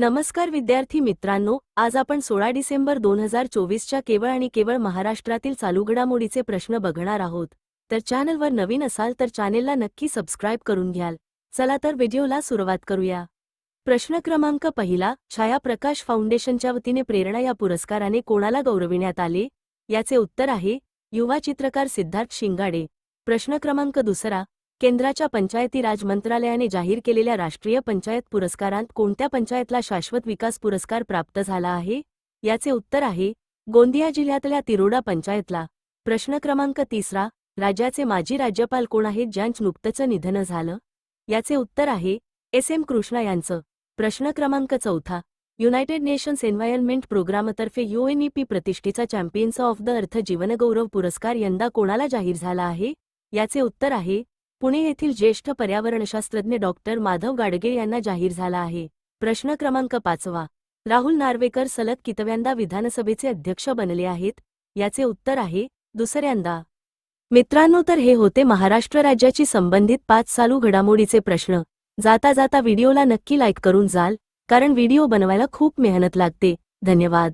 नमस्कार विद्यार्थी मित्रांनो आज आपण सोळा डिसेंबर दोन हजार चोवीसच्या केवळ आणि केवळ महाराष्ट्रातील चालू घडामोडीचे प्रश्न बघणार आहोत. तर चॅनलवर नवीन असाल तर चॅनेलला नक्की सबस्क्राईब करून घ्याल. चला तर व्हिडिओला सुरुवात करूया. प्रश्न क्रमांक पहिला छाया प्रकाश फाउंडेशनच्या वतीने प्रेरणा या पुरस्काराने कोणाला गौरविण्यात आले? याचे उत्तर आहे युवा चित्रकार सिद्धार्थ शिंगाडे. प्रश्न क्रमांक दुसरा केंद्राच्या पंचायती राज मंत्रालयाने जाहीर केलेल्या राष्ट्रीय पंचायत पुरस्कारांत कोणत्या पंचायतला शाश्वत विकास पुरस्कार प्राप्त झाला आहे? याचे उत्तर आहे गोंदिया जिल्ह्यातल्या तिरोडा पंचायतला. प्रश्न क्रमांक तिसरा राज्याचे माजी राज्यपाल कोण आहेत ज्यांचं नुकतंच निधन झालं? याचे उत्तर आहे एस. एम. कृष्णा यांचं. प्रश्न क्रमांक चौथा युनायटेड नेशन्स एन्व्हायरमेंट प्रोग्रामतर्फे युएनईपी प्रतिष्ठेचा चॅम्पियन्स ऑफ द अर्थ जीवनगौरव पुरस्कार यंदा कोणाला जाहीर झाला आहे? याचे उत्तर आहे पुणे येथील ज्येष्ठ पर्यावरणशास्त्रज्ञ डॉक्टर माधव गाडगे यांना जाहीर झाला आहे. प्रश्न क्रमांक पाचवा. राहुल नार्वेकर सलग कितव्यांदा विधानसभेचे अध्यक्ष बनले आहेत? याचे उत्तर आहे दुसऱ्यांदा. मित्रांनो तर हे होते महाराष्ट्र राज्याची संबंधित पाच चालू घडामोडीचे प्रश्न. जाता जाता व्हिडिओला नक्की लाईक करून जाल कारण व्हिडिओ बनवायला खूप मेहनत लागते. धन्यवाद.